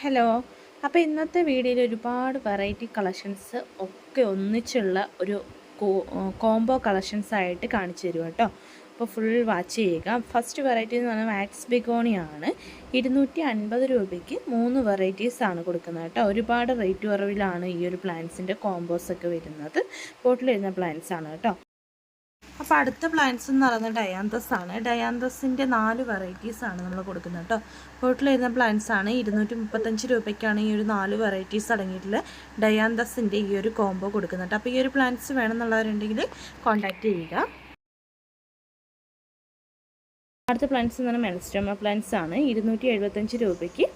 Hello. അപ്പോൾ ഇന്നത്തെ വീഡിയോയിൽ ഒരുപാട് വെറൈറ്റി കളക്ഷൻസ് ഒക്കെ ഒന്നിച്ചുള്ള ഒരു കോംബോ കളക്ഷൻസ് ആയിട്ട് കാണിച്ചു തരും കേട്ടോ അപ്പോൾ ഫുൾ വാച്ച് ചെയ്യുക. ഫസ്റ്റ് വെറൈറ്റി എന്ന് പറഞ്ഞാൽ മാക്സ് ബിഗോണിയാണ് ഇരുന്നൂറ്റി അൻപത് രൂപയ്ക്ക് മൂന്ന് വെറൈറ്റീസ് ആണ് കൊടുക്കുന്നത് കേട്ടോ ഒരുപാട് റേറ്റ് കുറവിലാണ് ഈ ഒരു പ്ലാന്റ്സിന്റെ കോംബോസ് ഒക്കെ വരുന്നത്. ബോട്ടിൽ വരുന്ന പ്ലാന്റ്സ് ആണ് കേട്ടോ അപ്പോൾ അടുത്ത പ്ലാന്റ്സ് എന്ന് പറയുന്നത് ഡയാന്തസ് ആണ്. ഡയാന്തസിന്റെ നാല് വെറൈറ്റീസ് ആണ് നമ്മൾ കൊടുക്കുന്നത് കേട്ടോ ബോട്ടിൽ വരുന്ന പ്ലാന്റ്സ് ആണ് ഇരുന്നൂറ്റി മുപ്പത്തഞ്ച് രൂപയ്ക്കാണ് ഈ ഒരു നാല് വെറൈറ്റീസ് അടങ്ങിയിട്ടുള്ള ഡയാന്തസിന്റെ ഈ ഒരു കോംബോ കൊടുക്കുന്നത് അപ്പോൾ ഈ ഒരു പ്ലാന്റ്സ് വേണമെന്നുള്ളവരുണ്ടെങ്കിൽ കോൺടാക്റ്റ് ചെയ്യുക. അടുത്ത പ്ലാന്റ്സ് എന്ന് പറഞ്ഞാൽ മെൽസ്റ്റോമ പ്ലാന്റ്സ് ആണ്. ഇരുന്നൂറ്റി എഴുപത്തഞ്ച് രൂപയ്ക്ക്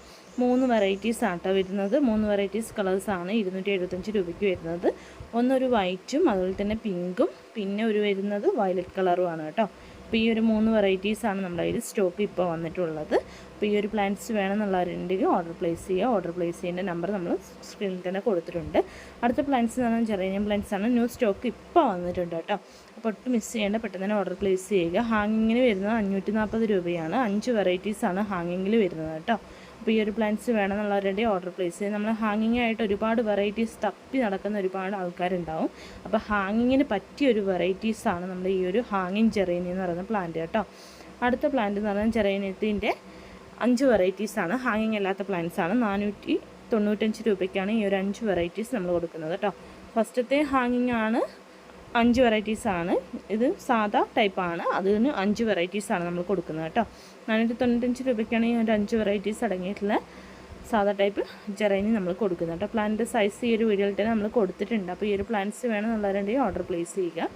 മൂന്ന് വെറൈറ്റീസ് ആണ് കേട്ടോ വരുന്നത്. മൂന്ന് വെറൈറ്റീസ് കളേഴ്സാണ് ഇരുന്നൂറ്റി എഴുപത്തഞ്ച് രൂപയ്ക്ക് വരുന്നത്. ഒന്നൊരു വൈറ്റും അതുപോലെ തന്നെ പിങ്കും പിന്നെ ഒരു വരുന്നത് വയലറ്റ് കളറുമാണ് കേട്ടോ. അപ്പോൾ ഈ ഒരു മൂന്ന് വെറൈറ്റീസാണ് നമ്മുടെ കയ്യിൽ സ്റ്റോക്ക് ഇപ്പോൾ വന്നിട്ടുള്ളത്. അപ്പോൾ ഈ ഒരു പ്ലാന്റ്സ് വേണമെന്നുള്ളവരുണ്ടെങ്കിൽ ഓർഡർ പ്ലേസ് ചെയ്യുക. ഓർഡർ പ്ലേസ് ചെയ്യേണ്ട നമ്പർ നമ്മൾ സ്ക്രീനിൽ തന്നെ കൊടുത്തിട്ടുണ്ട്. അടുത്ത പ്ലാന്റ്സ് എന്ന് പറഞ്ഞാൽ ജെറേനിയം പ്ലാന്റ്സ് ആണ്. ന്യൂ സ്റ്റോക്ക് ഇപ്പോൾ വന്നിട്ടുണ്ട് കേട്ടോ. അപ്പോൾ ഒട്ടും മിസ് ചെയ്യേണ്ട പെട്ടെന്ന് തന്നെ ഓർഡർ പ്ലേസ് ചെയ്യുക. ഹാങ്ങിങ്ങിന് വരുന്നത് അഞ്ഞൂറ്റി നാൽപ്പത് രൂപയാണ്. അഞ്ച് വെറൈറ്റീസാണ് ഹാങ്ങിങ്ങിൽ വരുന്നത് കേട്ടോ. അപ്പോൾ ഈ ഒരു പ്ലാന്റ്സ് വേണമെന്നുള്ളവരുടെ ഓർഡർ പ്ലേസ് ചെയ്ത് നമ്മൾ ഹാങ്ങിങ് ആയിട്ട് ഒരുപാട് വെറൈറ്റീസ് തപ്പി നടക്കുന്ന ഒരുപാട് ആൾക്കാരുണ്ടാവും. അപ്പോൾ ഹാങ്ങിങ്ങിന് പറ്റിയ ഒരു വെറൈറ്റീസാണ് നമ്മൾ ഈ ഒരു ഹാങ്ങിങ് ജെറേനി എന്ന് പറയുന്ന പ്ലാന്റ് കേട്ടോ. അടുത്ത പ്ലാന്റ് എന്ന് പറയുന്നത് ജെറേനിയത്തിന്റെ അഞ്ച് വെറൈറ്റീസാണ് ഹാങ്ങിങ് അല്ലാത്ത പ്ലാന്റ്സ് ആണ്. നാനൂറ്റി തൊണ്ണൂറ്റഞ്ച് രൂപയ്ക്കാണ് ഈ ഒരു അഞ്ച് വെറൈറ്റീസ് നമ്മൾ കൊടുക്കുന്നത് കേട്ടോ. ഫസ്റ്റത്തെ ഹാങ്ങിങ് ആണ് അഞ്ച് വെറൈറ്റീസാണ് ഇത് സാധാ ടൈപ്പാണ് അതിന് അഞ്ച് വെറൈറ്റീസാണ് നമ്മൾ കൊടുക്കുന്നത് കേട്ടോ. നാനൂറ്റി തൊണ്ണൂറ്റഞ്ച് രൂപയ്ക്കാണ് ഈ ഒരു അഞ്ച് വെറൈറ്റീസ് അടങ്ങിയിട്ടുള്ള സാധാ ടൈപ്പ് ജെറൈനി നമ്മൾ കൊടുക്കുന്നത് കേട്ടോ. പ്ലാന്റിന്റെ സൈസ് ഈ ഒരു വീഡിയോയിൽ തന്നെ നമ്മൾ കൊടുത്തിട്ടുണ്ട്. അപ്പോൾ ഈ ഒരു പ്ലാന്റ്സ് വേണമെന്നുള്ളവരുണ്ടെങ്കിൽ ഓർഡർ പ്ലേസ് ചെയ്യുക.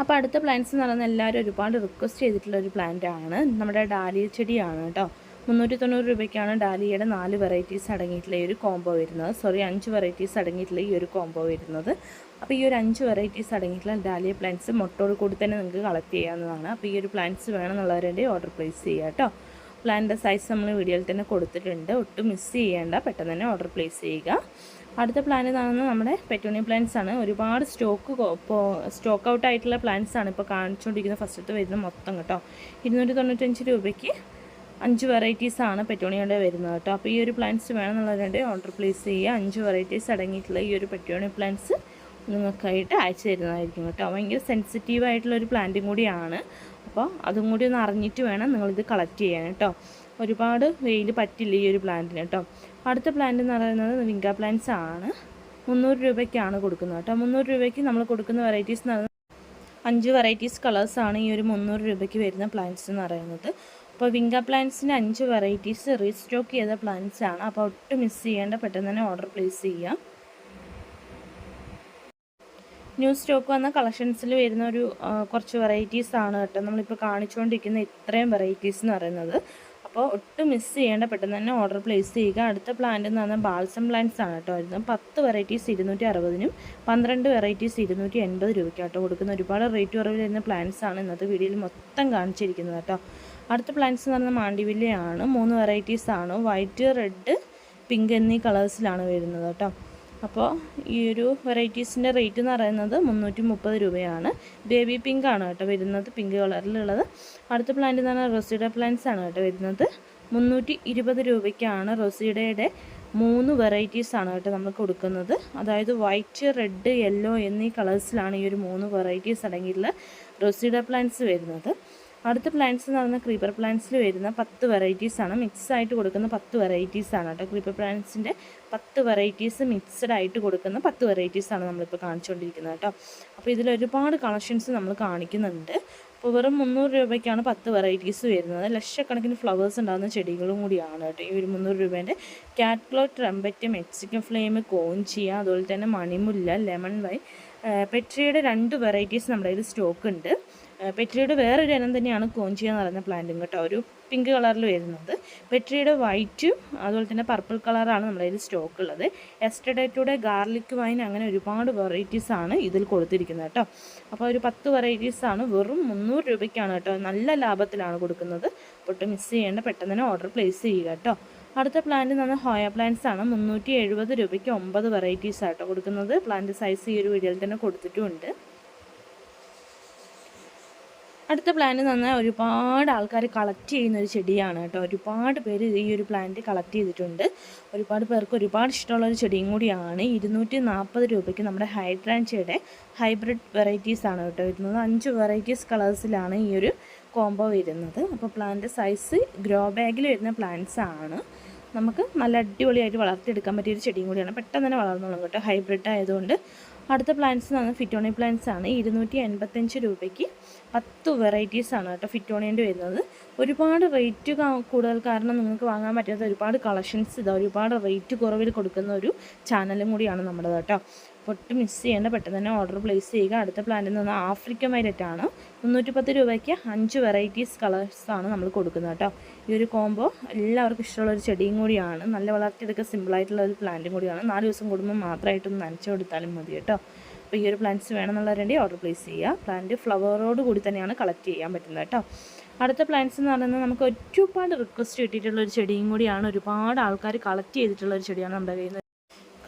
അപ്പോൾ അടുത്ത പ്ലാന്റ്സ് എന്ന് പറയുന്നത് എല്ലാവരും ഒരുപാട് റിക്വസ്റ്റ് ചെയ്തിട്ടുള്ള ഒരു പ്ലാന്റ് ആണ്. നമ്മുടെ ഡാലിയ ചെടിയാണ് കേട്ടോ. മുന്നൂറ്റി തൊണ്ണൂറ് രൂപയ്ക്കാണ് ഡാലിയയുടെ നാല് വെറൈറ്റീസ് അടങ്ങിയിട്ടുള്ള ഈ ഒരു കോംബോ വരുന്നത്. സോറി അഞ്ച് വെറൈറ്റീസ് അടങ്ങിയിട്ടുള്ള ഈ ഒരു കോംബോ വരുന്നത്. അപ്പോൾ ഈ ഒരു അഞ്ച് വെറൈറ്റീസ് അടങ്ങിയിട്ടുള്ള ഡാലിയ പ്ലാന്റ്സ് മുട്ടോട് കൂടി തന്നെ നിങ്ങൾക്ക് കളക്ട് ചെയ്യാവുന്നതാണ്. അപ്പോൾ ഈ ഒരു പ്ലാന്റ്സ് വേണമെന്നുള്ളവരുടെ ഓർഡർ പ്ലേസ് ചെയ്യുക കേട്ടോ. പ്ലാന്റിന്റെ സൈസ് നമ്മൾ വീഡിയോയിൽ തന്നെ കൊടുത്തിട്ടുണ്ട്. ഒട്ടും മിസ് ചെയ്യേണ്ട പെട്ടെന്ന് തന്നെ ഓർഡർ പ്ലേസ് ചെയ്യുക. അടുത്ത പ്ലാൻ ഇതാണെന്ന് നമ്മുടെ പെറ്റോണിയ പ്ലാന്റ്സ് ആണ്. ഒരുപാട് സ്റ്റോക്ക് ഇപ്പോൾ സ്റ്റോക്ക് ഔട്ട് ആയിട്ടുള്ള പ്ലാന്റ്സ് ആണ് ഇപ്പോൾ കാണിച്ചുകൊണ്ടിരിക്കുന്ന ഫസ്റ്റത്തെ വരുന്ന മൊത്തം കേട്ടോ. ഇരുന്നൂറ്റി തൊണ്ണൂറ്റഞ്ച് രൂപയ്ക്ക് അഞ്ച് വെറൈറ്റീസാണ് പെറ്റോണിയുടെ വരുന്നത് കേട്ടോ. അപ്പോൾ ഈ ഒരു പ്ലാന്റ്സ് വേണമെന്നുള്ളവരുടെ ഓർഡർ പ്ലേസ് ചെയ്യുക. അഞ്ച് വെറൈറ്റീസ് അടങ്ങിയിട്ടുള്ള ഈ ഒരു പെറ്റോണി പ്ലാന്റ്സ് നിങ്ങൾക്കായിട്ട് അയച്ചു തരുന്നതായിരിക്കും കേട്ടോ. ഭയങ്കര സെൻസിറ്റീവ് ആയിട്ടുള്ള ഒരു പ്ലാന്റും കൂടിയാണ്. അപ്പോൾ അതും കൂടി ഒന്ന് അറിഞ്ഞിട്ട് വേണം നിങ്ങളിത് കളക്ട് ചെയ്യാൻ കേട്ടോ. ഒരുപാട് വെയിൽ പറ്റില്ല ഈ ഒരു പ്ലാന്റിന് കേട്ടോ. അടുത്ത പ്ലാന്റ് എന്ന് പറയുന്നത് വിങ്ക പ്ലാന്റ്സ് ആണ്. മുന്നൂറ് രൂപയ്ക്കാണ് കൊടുക്കുന്നത് കേട്ടോ. മുന്നൂറ് രൂപയ്ക്ക് നമ്മൾ കൊടുക്കുന്ന വെറൈറ്റീസ് എന്ന് പറയുന്നത് അഞ്ച് വെറൈറ്റീസ് കളേഴ്സാണ് ഈ ഒരു മുന്നൂറ് രൂപയ്ക്ക് വരുന്ന പ്ലാന്റ്സ് എന്ന് പറയുന്നത്. അപ്പോൾ വിങ്ക പ്ലാന്റ്സിന്റെ അഞ്ച് വെറൈറ്റീസ് റീസ്റ്റോക്ക് ചെയ്ത പ്ലാന്റ്സ് ആണ്. അപ്പോൾ ഒട്ടും മിസ് ചെയ്യേണ്ട പെട്ടെന്ന് തന്നെ ഓർഡർ പ്ലേസ് ചെയ്യാം. ന്യൂ സ്റ്റോക്ക് വന്ന കളക്ഷൻസിൽ വരുന്ന ഒരു കുറച്ച് വെറൈറ്റീസ് ആണ് കേട്ടോ. നമ്മളിപ്പോൾ കാണിച്ചുകൊണ്ടിരിക്കുന്ന ഇത്രയും വെറൈറ്റീസ് എന്ന് പറയുന്നത്. അപ്പോൾ ഒട്ടും മിസ് ചെയ്യേണ്ട പെട്ടെന്ന് തന്നെ ഓർഡർ പ്ലേസ് ചെയ്യുക. അടുത്ത പ്ലാന്റ് എന്ന് പറഞ്ഞാൽ ബാൽസം പ്ലാന്റ്സ് ആണ് കേട്ടോ വരുന്നത്. പത്ത് വെറൈറ്റീസ് ഇരുന്നൂറ്റി അറുപതിനും പന്ത്രണ്ട് വെറൈറ്റീസ് ഇരുന്നൂറ്റി എൺപത് രൂപയ്ക്ക് കേട്ടോ കൊടുക്കുന്ന ഒരുപാട് റേറ്റ് കുറവിൽ വരുന്ന പ്ലാന്റ്സ് ആണ് ഇന്നത്തെ വീഡിയോയിൽ മൊത്തം കാണിച്ചിരിക്കുന്നത് കേട്ടോ. അടുത്ത പ്ലാന്റ്സ് എന്ന് പറയുന്നത് മാണ്ടിവില്ലയാണ് മൂന്ന് വെറൈറ്റീസ് ആണ്. വൈറ്റ് റെഡ് പിങ്ക് എന്നീ കളേഴ്സിലാണ് വരുന്നത് കേട്ടോ. അപ്പോൾ ഈ ഒരു വെറൈറ്റീസിന്റെ റേറ്റ് എന്ന് പറയുന്നത് മുന്നൂറ്റി മുപ്പത് രൂപയാണ്. ബേബി പിങ്ക് ആണ് കേട്ടോ വരുന്നത് പിങ്ക് കളറിലുള്ളത് അടുത്ത പ്ലാന്റ് എന്ന് പറഞ്ഞാൽ റൊസിഡ പ്ലാന്റ്സ് ആണ് കേട്ടോ വരുന്നത്. മുന്നൂറ്റി ഇരുപത് രൂപയ്ക്കാണ് റൊസിഡയുടെ മൂന്ന് വെറൈറ്റീസ് ആണ് കേട്ടോ നമ്മൾ കൊടുക്കുന്നത്. അതായത് വൈറ്റ് റെഡ് യെല്ലോ എന്നീ കളേഴ്സിലാണ് ഈ ഒരു മൂന്ന് വെറൈറ്റീസ് അടങ്ങിയിട്ടുള്ള റൊസിഡ പ്ലാന്റ്സ് വരുന്നത്. അടുത്ത പ്ലാന്റ്സ് എന്ന് പറയുന്ന ക്രീപ്പർ പ്ലാന്റ്സിൽ വരുന്ന പത്ത് വെറൈറ്റീസ് ആണ്. മിക്സ് ആയിട്ട് കൊടുക്കുന്ന പത്ത് വെറൈറ്റീസ് ആണ് കേട്ടോ. ക്രീപ്പർ പ്ലാന്റ്സിന്റെ പത്ത് വെറൈറ്റീസ് മിക്സ്ഡ് ആയിട്ട് കൊടുക്കുന്ന പത്ത് വെറൈറ്റീസ് ആണ് നമ്മളിപ്പോൾ കാണിച്ചുകൊണ്ടിരിക്കുന്നത് കേട്ടോ. അപ്പോൾ ഇതിൽ ഒരുപാട് കളക്ഷൻസ് നമ്മൾ കാണിക്കുന്നുണ്ട്. അപ്പോൾ വെറും മുന്നൂറ് രൂപയ്ക്കാണ് പത്ത് വെറൈറ്റീസ് വരുന്നത്. ലക്ഷക്കണക്കിന് ഫ്ലവേഴ്സ് ഉണ്ടാകുന്ന ചെടികളും കൂടിയാണ് കേട്ടോ. ഈ ഒരു മുന്നൂറ് രൂപേന്റെ കാറ്റ്ക്ലോ ട്രംപറ്റ് മെക്സിക്കൻ ഫ്ലെയിം കോഞ്ചിയ അതുപോലെ തന്നെ മണിമുല്ല ലെമൺ വൈ പെട്രിയുടെ രണ്ട് വെറൈറ്റീസ് നമ്മുടെ കയ്യിൽ സ്റ്റോക്ക് ഉണ്ട്. പെട്രിയുടെ വേറൊരു ഇനം തന്നെയാണ് കോഞ്ചിയ എന്ന് പറയുന്ന പ്ലാന്റും കേട്ടോ. ഒരു പിങ്ക് കളറിൽ വരുന്നത്. പെട്രിയുടെ വൈറ്റും അതുപോലെ തന്നെ പർപ്പിൾ കളറാണ് നമ്മുടെ കയ്യിൽ സ്റ്റോക്ക് ഉള്ളത്. എസ്റ്റഡേറ്റൂടെ ഗാർലിക് വൈൻ അങ്ങനെ ഒരുപാട് വെറൈറ്റീസ് ആണ് ഇതിൽ കൊടുത്തിരിക്കുന്നത് കേട്ടോ. അപ്പോൾ ഒരു പത്ത് വെറൈറ്റീസ് ആണ്. വെറും മുന്നൂറ് രൂപയ്ക്കാണ് കേട്ടോ. നല്ല ലാഭത്തിലാണ് കൊടുക്കുന്നത്. ഒട്ടും മിസ് ചെയ്യേണ്ട. പെട്ടെന്ന് തന്നെ ഓർഡർ പ്ലേസ് ചെയ്യുക കേട്ടോ. അടുത്ത പ്ലാന്റ് പറഞ്ഞാൽ ഹോയ പ്ലാന്റ്സ് ആണ്. മുന്നൂറ്റി എഴുപത് രൂപയ്ക്ക് ഒമ്പത് വെറൈറ്റീസ് ആട്ടോ കൊടുക്കുന്നത്. പ്ലാന്റ് സൈസ് ഈ ഒരു വീഡിയോയിൽ തന്നെ കൊടുത്തിട്ടുമുണ്ട്. അടുത്ത പ്ലാന്റ് പറഞ്ഞാൽ ഒരുപാട് ആൾക്കാർ കളക്ട് ചെയ്യുന്ന ഒരു ചെടിയാണ് കേട്ടോ. ഒരുപാട് പേര് ഈ ഒരു പ്ലാന്റ് കളക്ട് ചെയ്തിട്ടുണ്ട്. ഒരുപാട് പേർക്ക് ഒരുപാട് ഇഷ്ടമുള്ള ഒരു ചെടിയും കൂടിയാണ്. ഇരുന്നൂറ്റി നാൽപ്പത് രൂപയ്ക്ക് നമ്മുടെ ഹൈഡ്രാൻഷയുടെ ഹൈബ്രിഡ് വെറൈറ്റീസ് ആണ് കേട്ടോ വരുന്നത്. അഞ്ച് വെറൈറ്റീസ് കളേഴ്സിലാണ് ഈ ഒരു കോംബോ വരുന്നത്. അപ്പോൾ പ്ലാന്റ് സൈസ് ഗ്രോ ബാഗിൽ വരുന്ന പ്ലാന്റ്സ് ആണ്. നമുക്ക് നല്ല അടിപൊളിയായിട്ട് വളർത്തിയെടുക്കാൻ പറ്റിയ ഒരു ചെടിയും കൂടിയാണ്. പെട്ടെന്ന് തന്നെ വളർന്നോളും കേട്ടോ. ഹൈബ്രിഡ് ആയതുകൊണ്ട് അടുത്ത പ്ലാന്റ്സ് എന്ന് ഫിറ്റോണി പ്ലാന്റ്സ് ആണ്. ഇരുന്നൂറ്റി എൺപത്തഞ്ച് രൂപയ്ക്ക് പത്ത് വെറൈറ്റീസ് ആണ് കേട്ടോ ഫിറ്റോണിയന്റെ വരുന്നത്. ഒരുപാട് റേറ്റ് കൂടുതൽ കാരണം നിങ്ങൾക്ക് വാങ്ങാൻ പറ്റാത്ത ഒരുപാട് കളക്ഷൻസ് ഇതാ ഒരുപാട് റേറ്റ് കുറവിൽ കൊടുക്കുന്ന ഒരു ചാനലും കൂടിയാണ് നമ്മുടെ കേട്ടോ. ഒട്ടും മിസ് ചെയ്യേണ്ട പെട്ടെന്ന് തന്നെ ഓർഡർ പ്ലേസ് ചെയ്യുക. അടുത്ത പ്ലാന്റിൽ നിന്ന് ആഫ്രിക്കൻ മൈലറ്റ് ആണ്. മുന്നൂറ്റി പത്ത് രൂപയ്ക്ക് അഞ്ച് വെറൈറ്റീസ് കളേഴ്സാണ് നമ്മൾ കൊടുക്കുന്നത് കേട്ടോ. ഈ ഒരു കോംബോ എല്ലാവർക്കും ഇഷ്ടമുള്ള ഒരു ചെടിയും കൂടിയാണ്. നല്ല വളർത്തിയെടുക്കാൻ സിമ്പിളായിട്ടുള്ള ഒരു പ്ലാന്റും കൂടിയാണ്. നാല് ദിവസം കൂടുമ്പോൾ മാത്രമായിട്ടൊന്ന് നനച്ചു കൊടുത്താലും മതി കേട്ടോ. അപ്പോൾ ഈ ഒരു പ്ലാന്റ്സ് വേണമെന്നുള്ളവരുണ്ടെങ്കിൽ ഓർഡർ പ്ലേസ് ചെയ്യുക. പ്ലാന്റ് ഫ്ലവറോട് കൂടി തന്നെയാണ് കളക്ട് ചെയ്യാൻ പറ്റുന്നത് കേട്ടോ. അടുത്ത പ്ലാന്റ്സ് എന്ന് പറയുന്നത് നമുക്ക് ഒരുപാട് റിക്വസ്റ്റ് കിട്ടിയിട്ടുള്ള ഒരു ചെടിയും കൂടിയാണ്. ഒരുപാട് ആൾക്കാർ കളക്ട് ചെയ്തിട്ടുള്ള ഒരു ചെടിയാണ് നമ്മുടെ കയ്യിൽ നിന്ന്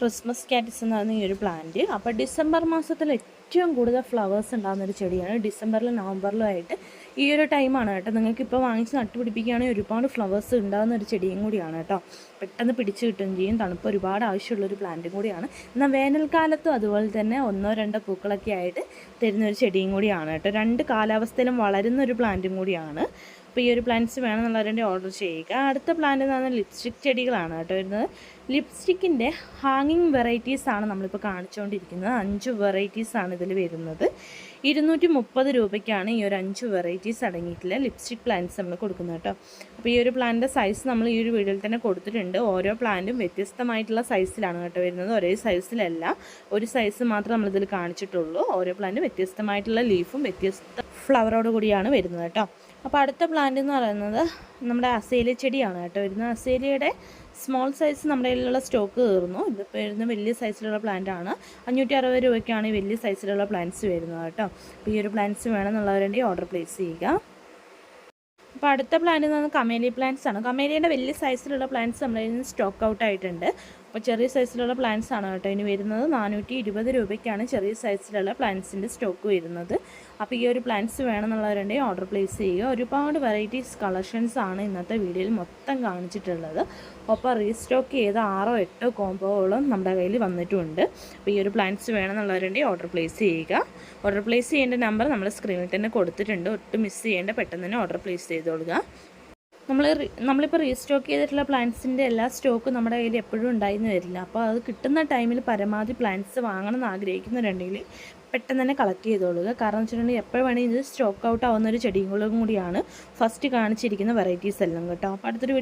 ക്രിസ്മസ് കാറ്റിസ് എന്നാണ് ഈ ഒരു പ്ലാന്റ് അപ്പോൾ ഡിസംബർ മാസത്തിൽ ഏറ്റവും കൂടുതൽ ഫ്ലവേഴ്സ് ഉണ്ടാകുന്ന ഒരു ചെടിയാണ്. ഡിസംബറിലും നവംബറിലും ആയിട്ട് ഈ ഒരു ടൈമാണ് കേട്ടോ. നിങ്ങൾക്ക് ഇപ്പോൾ വാങ്ങിച്ച് നട്ടുപിടിപ്പിക്കുകയാണെങ്കിൽ ഒരുപാട് ഫ്ലവേഴ്സ് ഉണ്ടാകുന്ന ഒരു ചെടിയും കൂടിയാണ് കേട്ടോ. പെട്ടെന്ന് പിടിച്ചു കിട്ടുകയും ചെയ്യും. തണുപ്പ് ഒരുപാട് ആവശ്യമുള്ള ഒരു പ്ലാന്റും കൂടിയാണ്. എന്നാൽ വേനൽക്കാലത്തും അതുപോലെ തന്നെ ഒന്നോ രണ്ടോ പൂക്കളൊക്കെ ആയിട്ട് തരുന്ന ഒരു ചെടിയും കൂടിയാണ് കേട്ടോ. രണ്ട് കാലാവസ്ഥയിലും വളരുന്ന ഒരു പ്ലാന്റും കൂടിയാണ്. അപ്പോൾ ഈ ഒരു പ്ലാന്റ്സ് വേണമെന്നുള്ളവരുടെ ഓർഡർ ചെയ്യുക. അടുത്ത പ്ലാന്റ് എന്ന് പറഞ്ഞാൽ ലിപ്സ്റ്റിക് ചെടികളാണ് കേട്ടോ വരുന്നത്. ലിപ്സ്റ്റിക്കിന്റെ ഹാങ്ങിങ് വെറൈറ്റീസ് ആണ് നമ്മളിപ്പോൾ കാണിച്ചുകൊണ്ടിരിക്കുന്നത് അഞ്ച് വെറൈറ്റീസ് ആണ് ഇതിൽ വരുന്നത്. ഇരുന്നൂറ്റി മുപ്പത് രൂപയ്ക്കാണ് ഈ ഒരു അഞ്ച് വെറൈറ്റീസ് അടങ്ങിയിട്ടുള്ള ലിപ്സ്റ്റിക് പ്ലാന്റ്സ് നമ്മൾ കൊടുക്കുന്നത് കേട്ടോ. അപ്പോൾ ഈ ഒരു പ്ലാന്റിന്റെ സൈസ് നമ്മൾ ഈ ഒരു വീഡിയോയിൽ തന്നെ കൊടുത്തിട്ടുണ്ട്. ഓരോ പ്ലാന്റും വ്യത്യസ്തമായിട്ടുള്ള സൈസിലാണ് കേട്ടോ വരുന്നത്. ഒരേ സൈസിലല്ല ഒരു സൈസ് മാത്രമേ നമ്മളിതിൽ കാണിച്ചിട്ടുള്ളൂ. ഓരോ പ്ലാന്റും വ്യത്യസ്തമായിട്ടുള്ള ലീഫും വ്യത്യസ്ത ഫ്ലവറോട് കൂടിയാണ് വരുന്നത് കേട്ടോ. അപ്പോൾ അടുത്ത പ്ലാന്റ് എന്ന് പറയുന്നത് നമ്മുടെ അസേലി ചെടിയാണ് കേട്ടോ. വരുന്ന അസേലിയുടെ സ്മോൾ സൈസ് നമ്മുടെ കയ്യിലുള്ള സ്റ്റോക്ക് തീർന്നു. ഇതിപ്പോൾ വരുന്ന വലിയ സൈസിലുള്ള പ്ലാന്റ് ആണ്. അഞ്ഞൂറ്റി അറുപത് രൂപയ്ക്കാണ് ഈ വലിയ സൈസിലുള്ള പ്ലാന്റ്സ് വരുന്നത് കേട്ടോ. അപ്പോൾ ഈ ഒരു പ്ലാന്റ്സ് വേണമെന്നുള്ളവരുണ്ടെങ്കിൽ ഓർഡർ പ്ലേസ് ചെയ്യുക. അപ്പോൾ അടുത്ത പ്ലാന്റ് എന്ന് പറയുന്നത് കമേലി പ്ലാന്റ്സ് ആണ്. കമേലിയുടെ വലിയ സൈസിലുള്ള പ്ലാന്റ്സ് നമ്മുടെ കയ്യിൽ നിന്ന് സ്റ്റോക്ക് ഔട്ട് ആയിട്ടുണ്ട്. അപ്പോൾ ചെറിയ സൈസിലുള്ള പ്ലാന്റ്സ് ആണ് കേട്ടോ ഇനി വരുന്നത്. നാനൂറ്റി ഇരുപത് രൂപയ്ക്കാണ് ചെറിയ സൈസിലുള്ള പ്ലാന്റ്സിന്റെ സ്റ്റോക്ക് വരുന്നത്. അപ്പോൾ ഈ ഒരു പ്ലാന്റ്സ് വേണമെന്നുള്ളവരുണ്ടെങ്കിൽ ഓർഡർ പ്ലേസ് ചെയ്യുക. ഒരുപാട് വെറൈറ്റീസ് കളക്ഷൻസ് ആണ് ഇന്നത്തെ വീഡിയോയിൽ മൊത്തം കാണിച്ചിട്ടുള്ളത്. ഒപ്പം റീസ്റ്റോക്ക് ചെയ്ത ആറോ എട്ടോ കോമ്പോകളും നമ്മുടെ കയ്യിൽ വന്നിട്ടുണ്ട്. അപ്പോൾ ഈ ഒരു പ്ലാന്റ്സ് വേണമെന്നുള്ളവരുണ്ടെങ്കിൽ ഓർഡർ പ്ലേസ് ചെയ്യുക. ഓർഡർ പ്ലേസ് ചെയ്യേണ്ട നമ്പർ നമ്മൾ സ്ക്രീനിൽ തന്നെ കൊടുത്തിട്ടുണ്ട്. ഒട്ടും മിസ് ചെയ്യേണ്ട പെട്ടെന്ന് തന്നെ ഓർഡർ പ്ലേസ് ചെയ്തോളുക. നമ്മൾ നമ്മളിപ്പോൾ റീസ്റ്റോക്ക് ചെയ്തിട്ടുള്ള പ്ലാന്റ്സിന്റെ എല്ലാ സ്റ്റോക്കും നമ്മുടെ കയ്യിൽ എപ്പോഴും ഉണ്ടായിരുന്നു വരില്ല. അപ്പോൾ അത് കിട്ടുന്ന ടൈമിൽ പരമാവധി പ്ലാന്റ്സ് വാങ്ങണം എന്ന് ആഗ്രഹിക്കുന്നുണ്ടെങ്കിൽ പെട്ടെന്ന് തന്നെ കളക്ട് ചെയ്തോളുക. കാരണം വെച്ചിട്ടുണ്ടെങ്കിൽ എപ്പോഴും വേണമെങ്കിൽ ഇത് സ്റ്റോക്ക് ഔട്ട് ആവുന്ന ഒരു ചെടികളും കൂടിയാണ് ഫസ്റ്റ് കാണിച്ചിരിക്കുന്ന വെറൈറ്റീസ് എല്ലാം കേട്ടോ. അപ്പോൾ അടുത്തൊരു വീഡിയോ